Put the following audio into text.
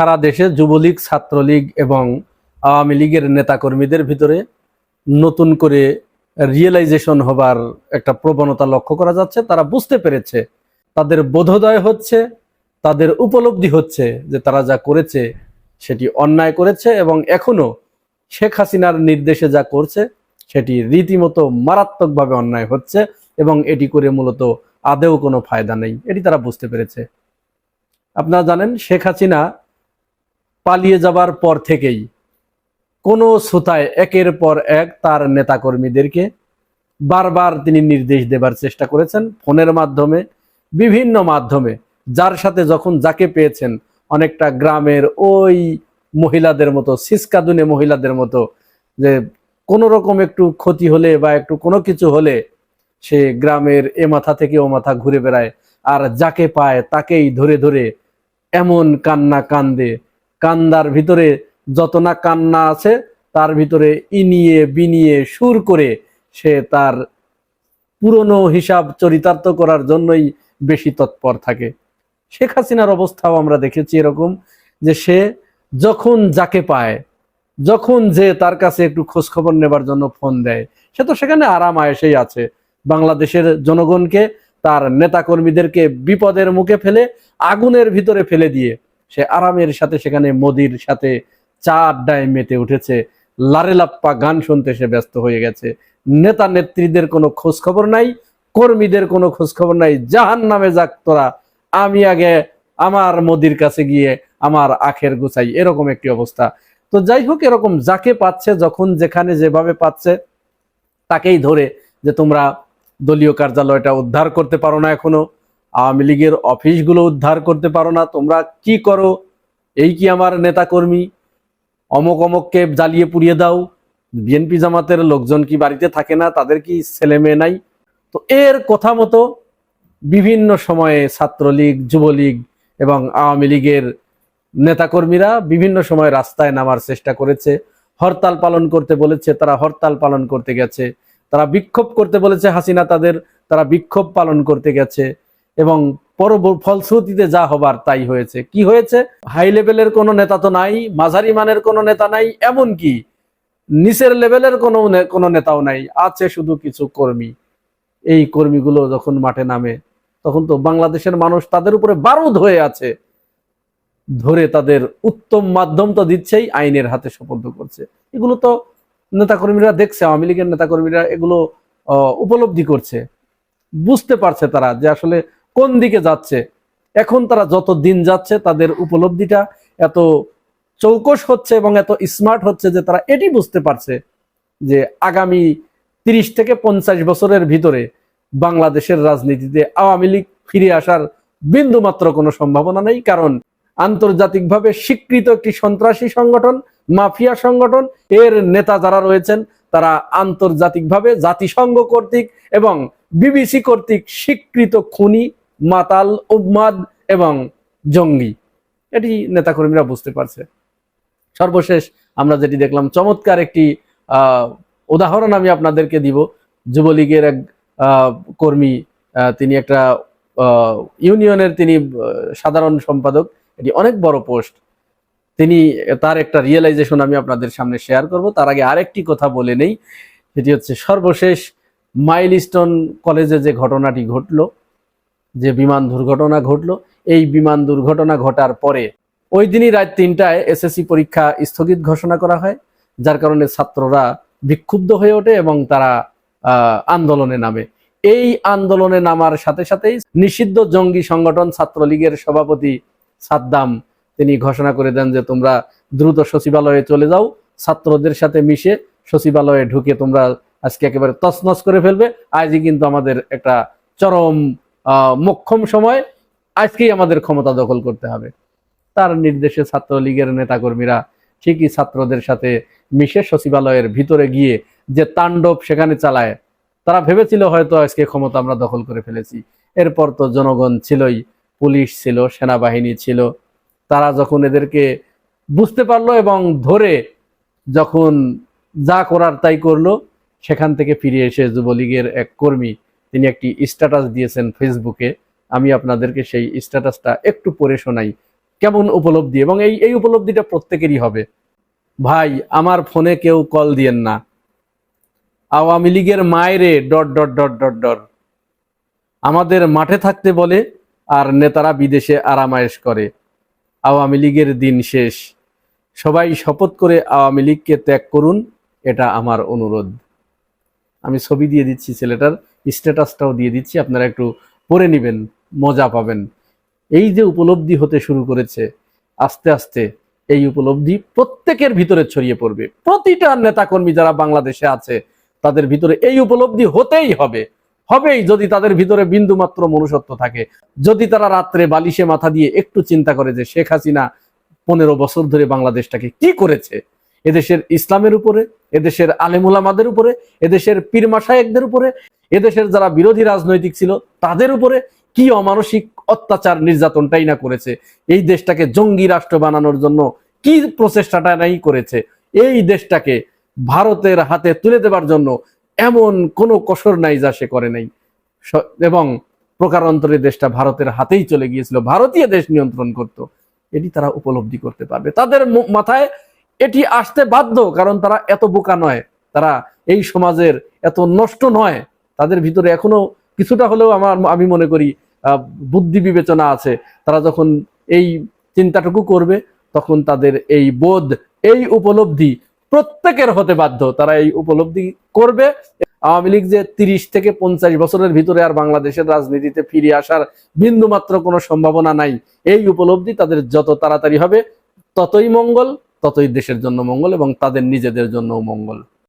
সারা দেশে যুবলীগ, ছাত্রলীগ এবং আওয়ামী লীগের নেতাকর্মীদের ভিতরে নতুন করে রিয়েলাইজেশন হবার একটা প্রবণতা লক্ষ্য করা যাচ্ছে। তারা বুঝতে পেরেছে, তাদের বোধোদয় হচ্ছে, তাদের উপলব্ধি হচ্ছে যে তারা যা করেছে সেটি অন্যায় করেছে এবং এখনও শেখ হাসিনার নির্দেশে যা করছে সেটি রীতিমতো মারাত্মকভাবে অন্যায় হচ্ছে এবং এটি করে মূলত আদেও কোনো ফায়দা নেই। এটি তারা বুঝতে পেরেছে। আপনারা জানেন, শেখ হাসিনা পালিয়ে যাবার পর থেকেই কোনো শ্রোতায় একের পর এক তার নেতাকর্মীদেরকে বারবার তিনি নির্দেশ দেবার চেষ্টা করেছেন ফোনের মাধ্যমে, বিভিন্ন মাধ্যমে। যার সাথে যখন যাকে পেয়েছেন, অনেকটা গ্রামের ওই মহিলাদের মতো, সিসকাদুনে মহিলাদের মতো, যে কোনো রকম একটু ক্ষতি হলে বা একটু কোনো কিছু হলে সে গ্রামের এ মাথা থেকে ও মাথা ঘুরে বেড়ায়। আর যাকে পায় তাকেই ধরে ধরে এমন কান্না কান্দে কান্দার ভিতরে যত না কান্না আছে, তার ভিতরে ইনিয়ে বিনিয়ে সুর করে সে তার পুরনো হিসাব চরিতার্থ করার জন্যই বেশি তৎপর থাকে। শেখ হাসিনার অবস্থাও আমরা দেখেছি এরকম যে সে যখন যাকে পায়, যখন যে তার কাছে একটু খোঁজ খবর নেবার জন্য ফোন দেয়, সে তো সেখানে আরাম আয়েসেই আছে। বাংলাদেশের জনগণকে, তার নেতাকর্মীদেরকে বিপদের মুখে ফেলে, আগুনের ভিতরে ফেলে দিয়ে সে আরামের সাথে সেখানে মোদির সাথে চা আড্ডায় মেতে উঠেছে। লারেলাপ্পা গান শুনতে সে ব্যস্ত হয়ে গেছে। নেতা নেত্রীদের কোনো খোঁজ খবর নাই, কর্মীদের কোনো খোঁজ খবর নাই। জাহান নামে যাক তোরা, আমি আগে আমার মোদির কাছে গিয়ে আমার আখের গুছাই। এরকম একটি অবস্থা। তো যাই হোক, এরকম যাকে পাচ্ছে, যখন যেখানে যেভাবে পাচ্ছে, তাকেই ধরে যে তোমরা দলীয় কার্যালয়টা উদ্ধার করতে পারো না এখনও। আওয়ামী লীগের অফিসগুলো উদ্ধার করতে পারো না, তোমরা কি করো? এই কি আমার নেতাকর্মী? অমক অমককে জ্বালিয়ে পুড়িয়ে দাও। বিএনপি জামাতের লোকজন কি বাড়িতে থাকে না? তাদের কি ছেলে মেয়ে নাই? তো এর কথা মতো বিভিন্ন সময়ে ছাত্রলীগ, যুবলীগ এবং আওয়ামী লীগের নেতাকর্মীরা বিভিন্ন সময় রাস্তায় নামার চেষ্টা করেছে। হরতাল পালন করতে বলেছে, তারা হরতাল পালন করতে গেছে। তারা বিক্ষোভ করতে বলেছে হাসিনা তাদের, তারা বিক্ষোভ পালন করতে গেছে। এবং পরব- ফলশ্রুতিতে যা হবার তাই হয়েছে। কি হয়েছে? হাই লেভেলের কোনো নেতা তো নাই, মাঝারি মানের কোনো নেতা নাই এমন কি নিচের লেভেলের কোনো কোনো নেতাও নাই। আছে শুধু কিছু কর্মী। এই কর্মীগুলো যখন মাঠে নামে, তখন তো বাংলাদেশের মানুষ তাদের উপরে বারুদ হয়ে আছে। ধরে তাদের উত্তম মাধ্যম তো দিচ্ছেই, আইনের হাতে সুপর্দ করছে। এগুলো তো নেতাকর্মীরা দেখছে, আওয়ামী লীগের নেতাকর্মীরা এগুলো উপলব্ধি করছে। বুঝতে পারছে তারা যে আসলে কোন দিকে যাচ্ছে? এখন তারা যত দিন যাচ্ছে, তাদের উপলব্ধিটা এত চৌকস হচ্ছে এবং এত স্মার্ট হচ্ছে যে তারা এটি বুঝতে পারছে যে আগামী তিরিশ থেকে পঞ্চাশ বছরের ভিতরে বাংলাদেশের রাজনীতিতে আওয়ামী লীগ ফিরে আসার বিন্দু মাত্র কোনো সম্ভাবনা নেই, কারণ আন্তর্জাতিকভাবে স্বীকৃত একটি সন্ত্রাসী সংগঠন, মাফিয়া সংগঠন, এর নেতা যারা রয়েছেন, তারা আন্তর্জাতিকভাবে জাতিসংঘ কর্তৃক এবং বিবিসি কর্তৃক স্বীকৃত খুনি মাতাল, উম্মাদ এবং জঙ্গি। এটি নেতাকর্মীরা বুঝতে পারছে। সর্বশেষ আমরা যেটি দেখলাম, চমৎকার একটি উদাহরণ আমি আপনাদেরকে দিব। যুবলীগের এক কর্মী তিনি একটা ইউনিয়নের তিনি সাধারণ সম্পাদক। এটি অনেক বড় পোস্ট। তিনি, তার একটা রিয়েলাইজেশন আমি আপনাদের সামনে শেয়ার করব। তার আগে আরেকটি কথা বলে নেই। সেটি হচ্ছে সর্বশেষ মাইলস্টোন কলেজে যে ঘটনাটি ঘটলো যে বিমান দুর্ঘটনা ঘটলো, এই বিমান দুর্ঘটনা ঘটার পরে ওই দিনই রাত তিনটায় এসএসসি পরীক্ষা স্থগিত ঘোষণা করা হয়, যার কারণে ছাত্ররা বিক্ষুব্ধ হয়ে ওঠে এবং তারা আন্দোলনে নামে। এই আন্দোলনে নামার সাথে সাথেই নিষিদ্ধ জঙ্গি সংগঠন ছাত্রলীগের সভাপতি সাদ্দাম, তিনি ঘোষণা করে দেন যে তোমরা দ্রুত সচিবালয়ে চলে যাও, ছাত্রদের সাথে মিশে সচিবালয়ে ঢুকে তোমরা আজকে একেবারে তছনছ করে ফেলবে। আজই কিন্তু আমাদের একটা চরম মোক্ষম সময় আজকেই আমাদের ক্ষমতা দখল করতে হবে। তার নির্দেশে ছাত্রলীগের নেতাকর্মীরা ঠিকই ছাত্রদের সাথে মিশে সচিবালয়ের ভিতরে গিয়ে যে তাণ্ডব সেখানে চালায়, তারা ভেবেছিল হয়তো আজকে ক্ষমতা আমরা দখল করে ফেলেছি। এরপর তো জনগণ ছিলই, পুলিশ ছিল, সেনাবাহিনী ছিল। তারা যখন এদেরকে বুঝতে পারল এবং ধরে যখন যা করার তাই করল, সেখান থেকে ফিরে এসে যুবলীগের এক কর্মী তিনি একটি স্ট্যাটাস দিয়েছেন ফেসবুকে আমি আপনাদেরকে সেই স্ট্যাটাসটা একটু পড়ে শোনাই। কেমন উপলব্ধি? এবং এই এই উপলব্ধিটা প্রত্যেকেরই হবে। ভাই, আমার ফোনে কেউ কল দিয়েন না। আওয়ামী লীগের মায়েরে dot dot dot dot dot. আমাদের মাঠে থাকতে বলে আর নেতারা বিদেশে আরামায়েশ করে। আওয়ামী লীগের দিন শেষ। সবাই শপথ করে আওয়ামী লীগকে ত্যাগ করুন, এটা আমার অনুরোধ। আমি ছবি দিয়ে দিচ্ছি ছেলেটার, স্ট্যাটাসটাও দিয়ে দিচ্ছি, আপনারা একটু পড়ে নেবেন, মজা পাবেন। এই যে উপলব্ধি হতে শুরু করেছে, আস্তে আস্তে এই উপলব্ধি প্রত্যেকের ভিতরে ছড়িয়ে পড়বে। প্রতিটা নেতাকর্মী যারা বাংলাদেশে আছে, তাদের ভিতরে এই উপলব্ধি হতেই হবে। হবেই যদি তাদের ভিতরে বিন্দু মাত্র মনুষ্যত্ব থাকে। যদি তারা রাত্রে বালিশে মাথা দিয়ে একটু চিন্তা করে যে শেখ হাসিনা পনেরো বছর ধরে বাংলাদেশটাকে কি করেছে এদেশের ইসলামের উপরে, এদেশের আলেমুলামাদের উপরে, এদেশের পীর মাসায়েকদের উপরে, এদেশের যারা বিরোধী রাজনৈতিক ছিল তাদের উপরে কি অমানসিক অত্যাচার নির্যাতনটাই না করেছে? এই দেশটাকে জঙ্গি রাষ্ট্র বানানোর জন্য কি প্রচেষ্টাটা নাই করেছে? এই দেশটাকে ভারতের হাতে তুলে দেবার জন্য এমন কোনো কসর নাই যা সে করে নাই। এবং প্রকারান্তরে দেশটা ভারতের হাতেই চলে গিয়েছিল। ভারতীয় দেশ নিয়ন্ত্রণ করত। এটি তারা উপলব্ধি করতে পারবে। তাদের মাথায় এটি আসতে বাধ্য, কারণ তারা এত বোকা নয়। তারা এই সমাজের এত নষ্ট নয়। তাদের ভিতরে এখনও কিছুটা হলেও আমার, আমি মনে করি বুদ্ধি বিবেচনা আছে। তারা যখন এই চিন্তাটুকু করবে, তখন তাদের এই বোধ, এই উপলব্ধি প্রত্যেকের হতে বাধ্য। তারা এই উপলব্ধি করবে। আওয়ামী লীগ যে তিরিশ থেকে পঞ্চাশ বছরের ভিতরে আর বাংলাদেশের রাজনীতিতে ফিরে আসার বিন্দুমাত্র কোনো সম্ভাবনা নাই, এই উপলব্ধি তাদের যত তাড়াতাড়ি হবে, ততই মঙ্গল। ততই দেশের জন্য মঙ্গল এবং তাদের নিজেদের জন্য মঙ্গল।